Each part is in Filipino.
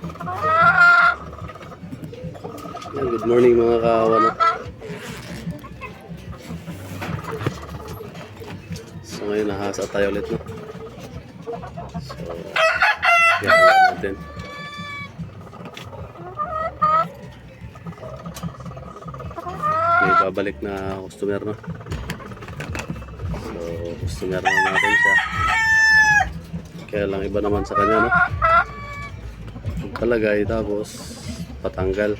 Good morning mga kawan. So ngayon nahasa tayo ulit no. So yan natin. May babalik na customer no. So customer na natin siya. Kaya lang iba naman sa kanya no. Pagkalagay tapos patanggal.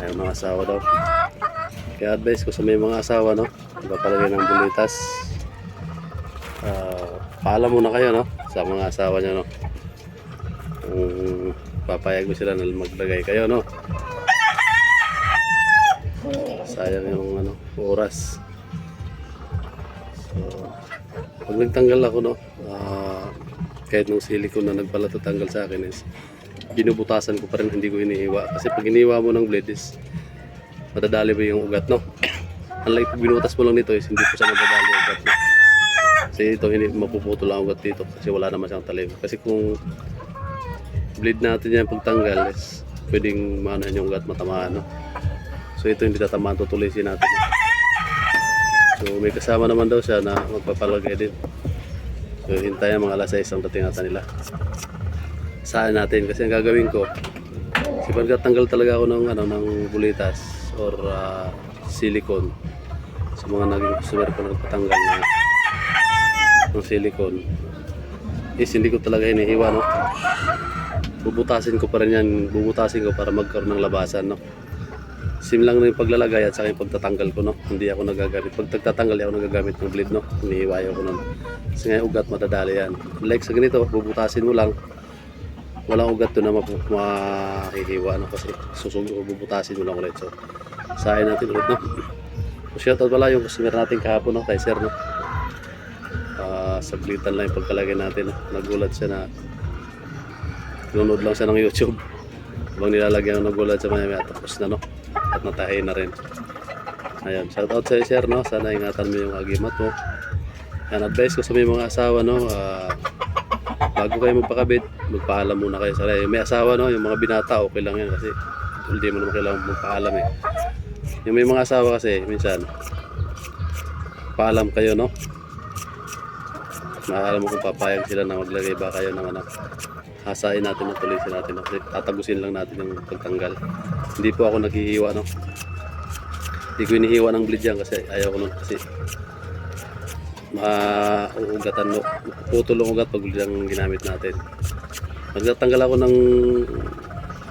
Ayaw mga asawa daw. Kaya advice ko sa may mga asawa, no? Ipapalagay ng bulitas. Ah, paalam muna kayo, no? Sa mga asawa niya, no? Kung papayag mo sila na maglagay kayo, no? Sayang yung ano, oras. So, pag nagtanggal ako, no? ah, kahit nung silicone na nagpalatatanggal sa akin is binubutasan ko pa rin hindi ko iniiwa. Kasi pag iniwa mo ng blade is madadali mo yung ugat no? Unlike pag binutas mo lang nito is hindi po siya madadali yung ugat no? Kasi ito hindi mapuputo lang ang ugat dito kasi wala naman siyang talim kasi kung blade natin yan pagtanggal is pwedeng maanahan yung ugat matamaan no? So ito hindi tatamaan tutulisin natin. So may kasama naman daw siya na magpapalagay din so hintayin mga alas 6 ang dating ata nila. Saan natin? Kasi ang gagawin ko si pagkatanggal talaga ako ng ano ng bulitas or ah, silicone. Sa mga naging customer ko nagpatanggal na ng silicone is hindi ko talaga hinihiwa no? Bubutasin ko pa rin yan. Bubutasin ko para magkaroon ng labasan no sim lang na yung paglalagay at saka yung pagtatanggal ko no? Hindi ako nagagamit. Pag tagtatanggal ako nagagamit ng blade no? Hinihiwa ko nun. Kasi nga ugat madadali yan. Like sa ganito bubutasin mo lang. Walang ugat doon na mahihiwa no? Kasi susug o bubutasin mo lang ulit. So sahin natin ulit no? So shoutout pala yung customer natin kahapon no? Kay sir no? Ah, saglitan lang yung pagkalagay natin no? nagulat siya na nanonood lang siya ng youtube. Habang nilalagyan ng nagulat siya maya tapos na no at natahay na rin ayan shoutout sa sir no sana ingatan mo yung agimat mo yan advice ko sa may mga asawa no ah, bago kayo magpakabit, magpaalam muna kayo sa May asawa, no? Yung mga binata, okay lang yan kasi hindi mo naman kailangan magpaalam eh. Yung may mga asawa kasi, minsan, paalam kayo, no? Maalam mo kung papayag sila na maglagay ba kayo ng ano. Hasain natin na tulisin natin. No? Kasi tatagusin lang natin yung pagtanggal. Hindi po ako naghihiwa, no? Hindi ko inihiwa ng bleed yan kasi ayaw ko nun kasi mauugatan mo putol ang ugat pag lang ginamit natin nagtatanggal ako ng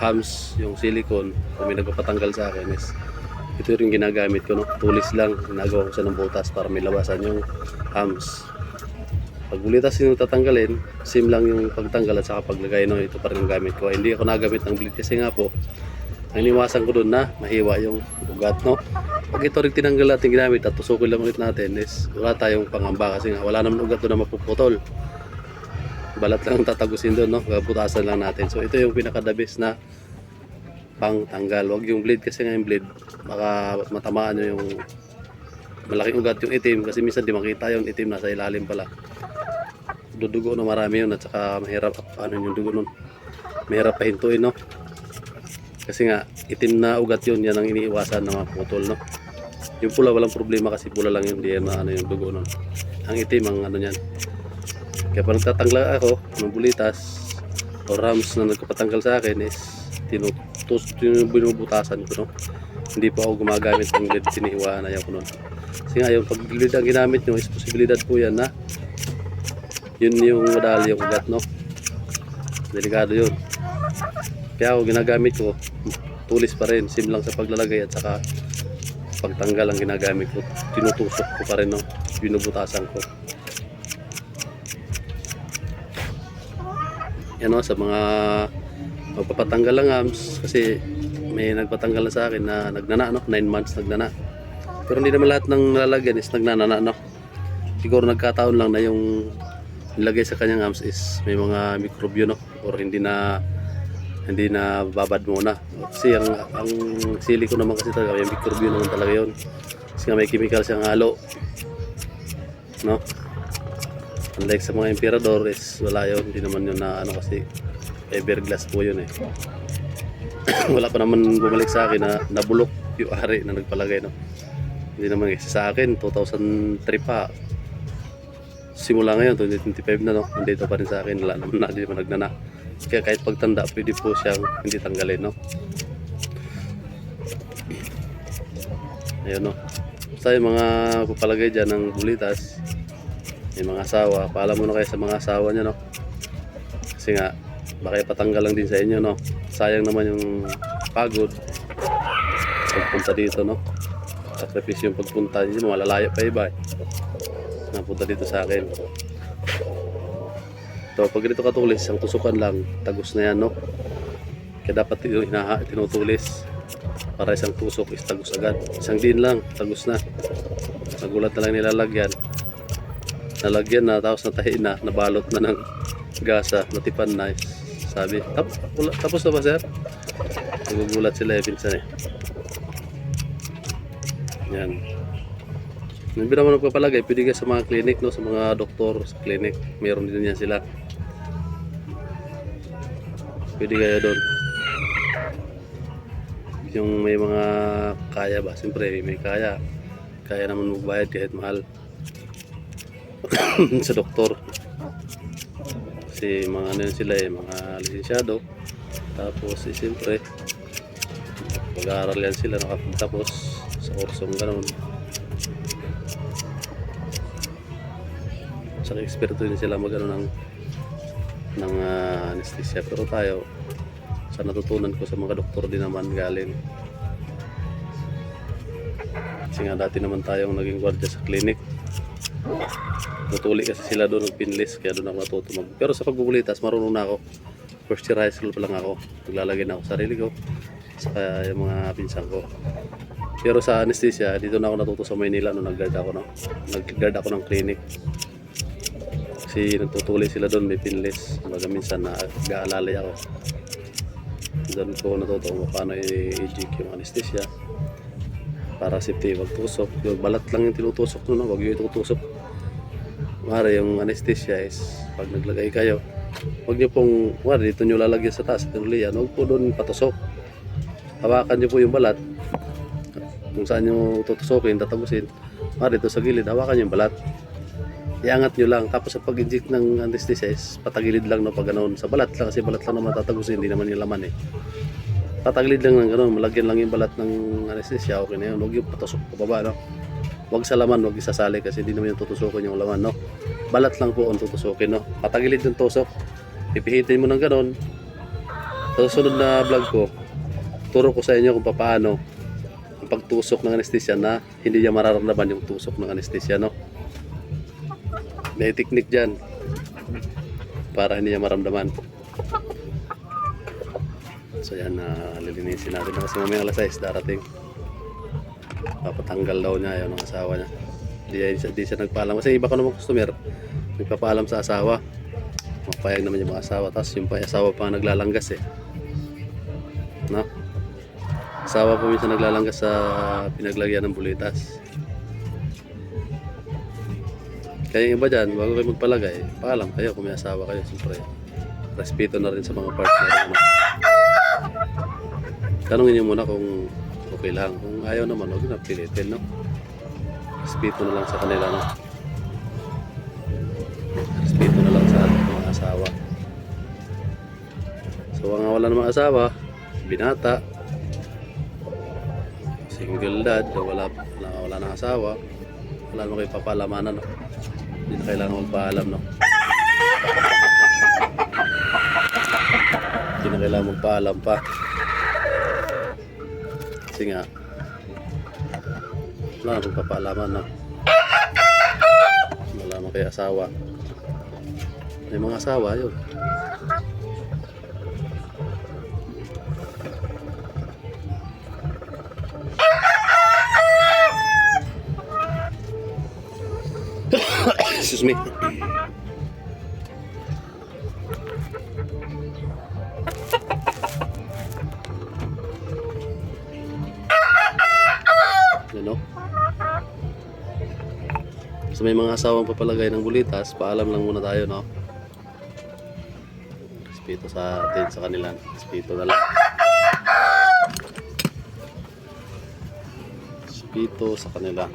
hams yung silicone kung may nagpapatanggal sa akin is ito rin ginagamit ko no tulis lang ginagawa ko siya ng butas para may labasan yung hams pag bulitas yung tatanggalin sim lang yung pagtanggal at saka paglagay no? Ito pa rin ang gamit ko. Hindi ako nagamit ng bleed kasi nga po ang iniwasan ko doon na mahiwa yung ugat no? Pag ito rin tinanggal natin ginamit at tusukin lang ulit natin is wala tayong pangamba kasi nga wala naman ugat doon na mapuputol. Balat lang ang tatagusin doon no? Butasan lang natin. So ito yung pinaka the best na pang tanggal wag yung blade kasi nga yung blade baka matamaan nyo yung malaking ugat yung itim kasi minsan di makita yung itim nasa ilalim pala. Dudugo na marami yun at saka mahirap ano yung dugo nun? Mahirap pahintuin no? Kasi nga itim na ugat yun yan ang iniiwasan na maputol no? Yung pula walang problema kasi pula lang yung di na ano yung dugo nun. Ang itim ang ano yan kaya pag nagtatanggal ako ng bulitas o rams na nagpapatanggal sa akin is tinutus tin- binubutasan ko no? Hindi po ako gumagamit ng lead sinihiwaan ayaw ko nun kasi nga yung pag lead ang ginamit nyo is posibilidad po yan na yun yung madali yung ugat no? Delikado yun. Kaya ako ginagamit ko tulis pa rin sim lang sa paglalagay at saka pagtanggal ang ginagamit ko. Tinutusok ko pa rin no? Binubutasan ko. Yan o sa mga magpapatanggal lang hams kasi may nagpatanggal na sa akin na nagnana no? 9 months nagnana pero hindi naman lahat ng nalalagyan is nagnanana no siguro nagkataon lang na yung nilagay sa kanyang hams is may mga mikrobyo no? Or hindi na hindi na babad muna. Kasi ang, ang sili ko naman kasi talaga may mikrobyo naman talaga yun. Kasi nga may chemical siyang halo no? Unlike sa mga emperador is wala yun. Hindi naman yun na ano kasi fiberglass po yun eh. Wala pa naman bumalik sa akin na nabulok yung ari na nagpalagay no. Hindi naman kasi sa akin 2003 pa. Simula ngayon 2025 na no. Nandito pa rin sa akin wala naman na hindi nagnana. Kaya kahit pagtanda pwede po siyang hindi tanggalin no. Ayun no. Basta yung mga papalagay dyan ng bulitas, may mga asawa, paalam mo na kayo sa mga asawa niya, no? Kasi nga, baka patanggal lang din sa inyo, no? Sayang naman yung pagod pagpunta dito, no? Sakripisyo yung pagpunta dito, malalayo pa iba, eh. Napunta dito sa akin. So, pag dito katulis, ang tusukan lang, tagos na yan, no? Kaya dapat hinaha, tinutulis para isang tusok is tagos agad. Isang din lang, tagos na. Nagulat na lang nilalagyan. Nalagyan na, tapos natahi na, nabalot na ng gasa, natipan na. Sabi, Tap, wala- tapos na ba sir? Nagugulat sila eh, pinsan eh. Yan. Yung naman nagpapalagay, pwede ka sa mga clinic, no? sa mga doktor sa clinic. Meron din yan sila. Pwede kayo doon yung may mga kaya ba siyempre may kaya kaya naman magbayad kahit mahal sa doktor kasi mga ano sila eh mga lisensyado tapos eh, siyempre mag-aaral yan sila nakapagtapos sa kursong ganun sa eksperto din sila mag ano, ng ng ah, anesthesia pero tayo sa natutunan ko sa mga doktor din naman galing. Kasi nga dati naman tayong naging gwardiya sa clinic. Tutuli kasi sila doon ng kaya doon ako natuto mag... Pero sa pagbubulitas marunong na ako. First year high school pa lang ako. Naglalagay na ako sa sarili ko. Saka yung mga pinsan ko. Pero sa anesthesia, dito na ako natuto sa Maynila nung nag-guard ako, no? nag-guard ako ng clinic. Kasi nagtutuli sila doon, may pinlist. Baga minsan na gaalalay ako. Doon ko natuto kung paano i-jig yung anesthesia para safety. Wag tusok. Yung balat lang yung tinutusok nun wag yung itutusok. Mara yung anesthesia is pag naglagay kayo wag nyo pong mara dito nyo lalagyan sa taas tinulian wag po doon patusok. Hawakan nyo po yung balat kung saan nyo tutusokin tatabusin. Mara dito sa gilid hawakan yung balat. Iangat nyo lang. Tapos sa pag-inject ng anesthesia is patagilid lang no pag ganoon. Sa balat lang kasi balat lang naman tatagusin hindi naman yung laman eh. Patagilid lang ng ganoon malagyan lang yung balat ng anesthesia okay na yun. Huwag yung patusok pababa no. Huwag sa laman huwag isasali kasi hindi naman yung tutusukin yung laman no. Balat lang po ang tutusukin no. Patagilid yung tusok. Pipihitin mo ng ganoon. Sa susunod na vlog ko turo ko sa inyo kung paano ang pagtusok ng anesthesia na hindi niya mararamdaman yung tusok ng anesthesia no may technique dyan para hindi niya maramdaman. So yan, na lilinisin natin na kasi mamaya alas 6 darating. Papatanggal daw niya yun ng asawa niya. Di, di, di siya nagpaalam. Kasi iba ko naman customer, nagpapaalam sa asawa. Mapayag naman yung mga asawa. Tapos yung pa asawa pa naglalanggas eh. No? Asawa po minsan naglalanggas sa pinaglagyan ng bulitas. Kaya iba dyan, bago kayo magpalagay, paalam kayo kung may asawa kayo, siyempre. Respeto na rin sa mga partner. Ano. Tanungin niyo muna kung okay lang. Kung ayaw naman, huwag na pilitin, no? Respeto na lang sa kanila, no? Respeto na lang sa mga asawa. So, ang wala namang asawa, binata, single dad, wala, wala, wala nang asawa, wala naman kayo papalamanan, no? Hindi na kailangan magpaalam, no? Hindi na kailangan magpaalam pa. Kasi nga, wala na magpapaalaman, no? Wala naman kayo asawa. May mga asawa, yun. Excuse me. Ano? So may mga asawang papalagay ng bulitas, paalam lang muna tayo, no? Respeto sa atin sa kanila. Spito na lang. Spito sa kanila.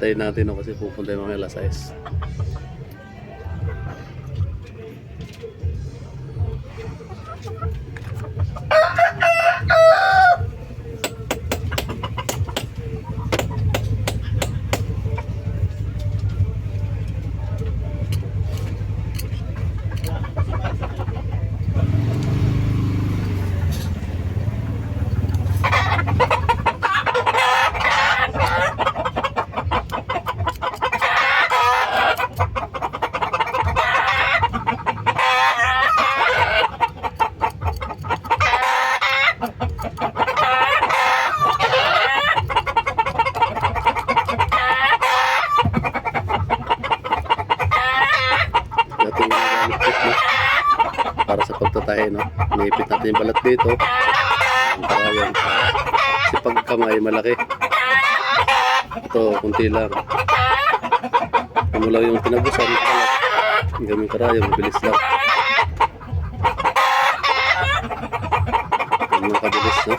Hintayin natin no, kasi pupunta yung mga alas 6. natin yung gamit kit no? Pagtatahe no? Niipit natin yung balat dito. Ang karayan kasi pag kamay malaki. Ito kunti lang. Ano lang yung tinagusan balat. Ang gaming karayan mabilis lang. Ganyan kabilis no?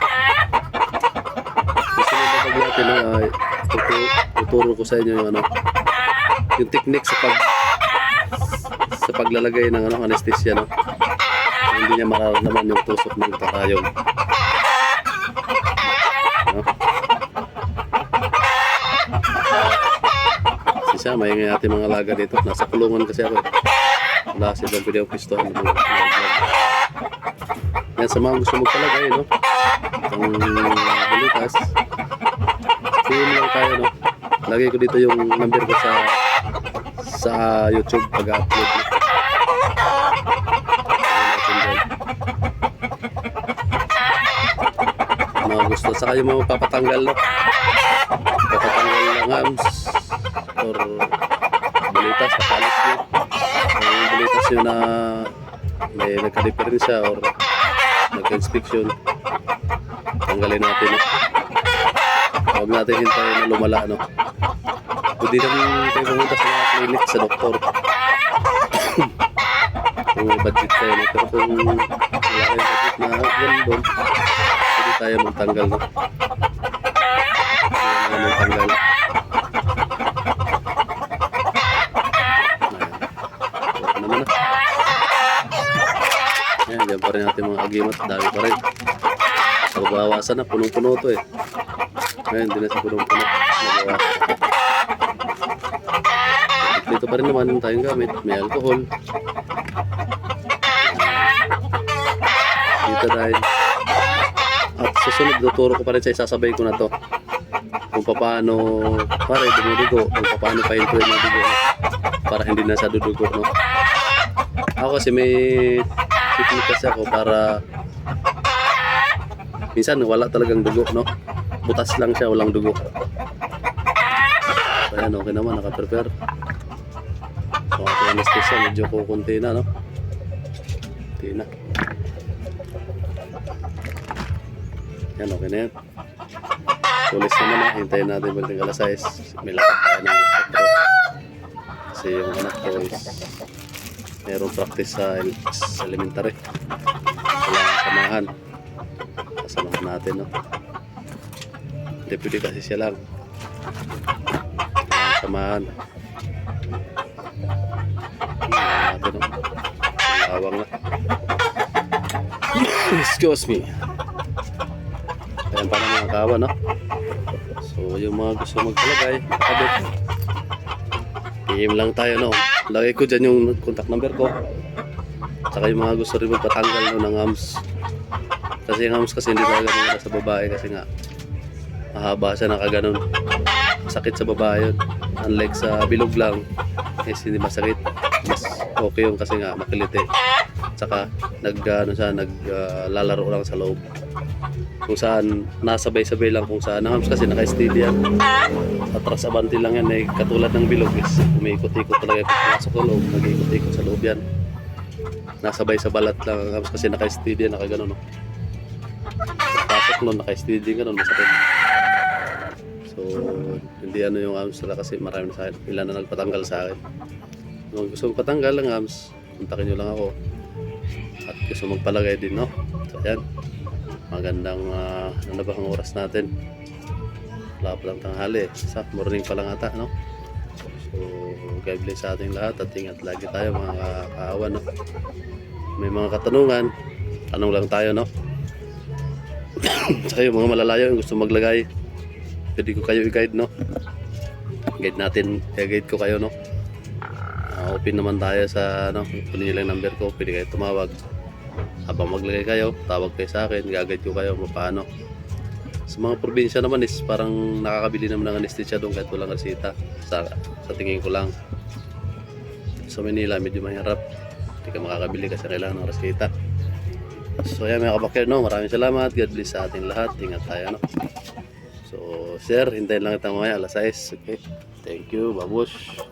Gusto mo babag natin no? ay tutu- tuturo ko sa inyo yung ano yung technique sa pag sa paglalagay ng ano, anesthesia no. Hindi niya mararamdaman yung tusok ng karayom. No? Sisa, may nga ating mga laga dito. Nasa kulungan kasi ako. Wala si pistohan. ng mga- Yan sa mga gusto magpalagay, no? Ang bulitas. Film lang tayo, no? Lagay ko dito yung number ko sa sa YouTube pag-upload. no? Mga gusto. Saka yung mga papatanggal no? Papatanggal ng hams. Or bulitas kapalit nyo yung bulitas yun na may nagka-diferensya or nagka-inspection tanggalin natin. No huwag natin hintayin na lumala no? Pwede naman kayo pumunta sa mga clinic sa doktor. Kung may budget kayo no? pero kung wala kayong budget na ganun doon tayo magtanggal no? Naman magtanggal. Ayan. naman na yan dyan pa rin natin mga agimat dami pa rin. Sa babawasan na punong-puno to eh. Ngayon hindi na sa punong-puno. Nabawasan dito pa rin naman yung tayong gamit. May alcohol. Dito dahil at susunod tuturo ko pa rin sa isasabay ko na to. Kung paano para dumudugo. Kung paano pa-influence ng dugo para hindi na sa dudugo no? Ako kasi may technique kasi ako para minsan wala talagang dugo no? Butas lang siya walang dugo. So ayan okay naman naka-prepare. So ating anesthesia medyo kukunti na no? Kunti na yan okay na yan tulis naman na hintayin natin pag alas 6 may lakad tayo ng hospital kasi yung anak ko is merong practice sa, sa elementary. Kailangan samahan. Kasamahan natin no? Pwede kasi siya lang. Kailangan samahan. Kailangan natin no? Lawang na. Excuse me ayan pa ng mga kawa no? So yung mga gusto magpalagay makakabit PM lang tayo no? Lagay ko dyan yung contact number ko. Saka yung mga gusto rin magpatanggal no, ng hams. Kasi yung hams kasi hindi talaga maganda sa babae kasi nga mahaba siya nakaganon. Sakit sa babae yun. Unlike sa bilog lang is hindi masakit. Mas okay yung kasi nga makiliti saka nag ano siya naglalaro lang sa loob kung saan nasabay-sabay lang kung saan ang kasi naka-steady yan atras abanti lang yan eh katulad ng bilog is umiikot-ikot talaga kung sa loob nag-ikot-ikot sa loob yan nasabay sa balat lang ang kasi naka-steady yan nakaganon no? pasok nun naka-steady ganun masakit so hindi ano yung AMS nila kasi marami na sa akin. Ilan na nagpatanggal sa akin. Kung gusto mong patanggal ng AMS, kontakin nyo lang ako. At gusto magpalagay din, no? So, ayan. Magandang, uh, ano ba ang oras natin? Wala pa lang tanghali. Sa morning pa lang ata, no? So, God bless sa ating lahat at ingat lagi tayo mga ka- kaawan, no? May mga katanungan, tanong lang tayo, no? Yung mga malalayo yung gusto maglagay, pwede ko kayo i-guide, no? Guide natin, i-guide ko kayo, no? Open naman tayo sa, ano, kunin nyo lang number ko, pwede kayo tumawag. Habang maglagay kayo, tawag kayo sa akin, gagad ko kayo paano. Sa mga probinsya naman is parang nakakabili naman ng anesthesia doon kahit walang resita. Sa, sa tingin ko lang. Sa Manila, medyo mahirap. Hindi ka makakabili kasi kailangan ng resita. So yan mga kabakir, no? maraming salamat. God bless sa ating lahat. Ingat tayo. No? So, sir, hintayin lang kita mamaya alas 6. Okay? Thank you. Babush.